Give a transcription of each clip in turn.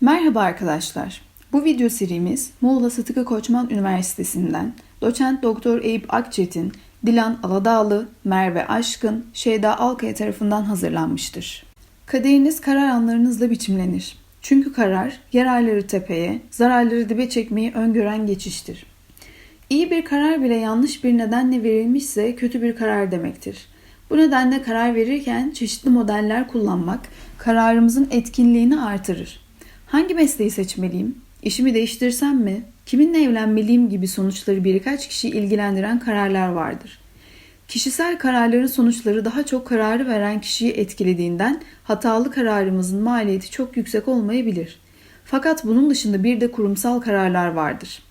Merhaba arkadaşlar. Bu video serimiz Muğla Sıtıka Koçman Üniversitesi'nden doçent doktor Eyüp Akçetin, Dilan Aladağlı, Merve Aşkın, Şeyda Alkaya tarafından hazırlanmıştır. Kaderiniz karar anlarınızla biçimlenir. Çünkü karar yararları tepeye, zararları dibe çekmeyi öngören geçiştir. İyi bir karar bile yanlış bir nedenle verilmişse kötü bir karar demektir. Bu nedenle karar verirken çeşitli modeller kullanmak kararımızın etkinliğini artırır. Hangi mesleği seçmeliyim? İşimi değiştirsem mi? Kiminle evlenmeliyim gibi sonuçları birkaç kişiyi ilgilendiren kararlar vardır. Kişisel kararların sonuçları daha çok kararı veren kişiyi etkilediğinden hatalı kararımızın maliyeti çok yüksek olmayabilir. Fakat bunun dışında bir de kurumsal kararlar vardır.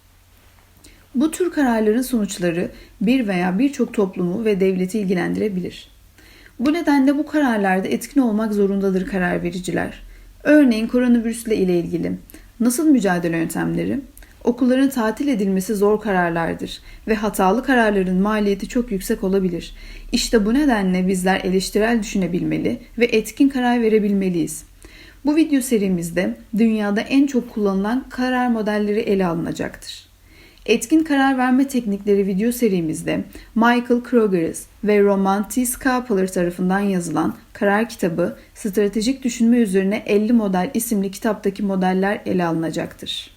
Bu tür kararların sonuçları bir veya birçok toplumu ve devleti ilgilendirebilir. Bu nedenle bu kararlarda etkin olmak zorundadır karar vericiler. Örneğin koronavirüsle ile ilgili nasıl mücadele yöntemleri? Okulların tatil edilmesi zor kararlardır ve hatalı kararların maliyeti çok yüksek olabilir. İşte bu nedenle bizler eleştirel düşünebilmeli ve etkin karar verebilmeliyiz. Bu video serimizde dünyada en çok kullanılan karar modelleri ele alınacaktır. Etkin karar verme teknikleri video serimizde Michael Krogeris ve Roman T. Scapaler tarafından yazılan karar kitabı Stratejik Düşünme Üzerine 50 Model isimli kitaptaki modeller ele alınacaktır.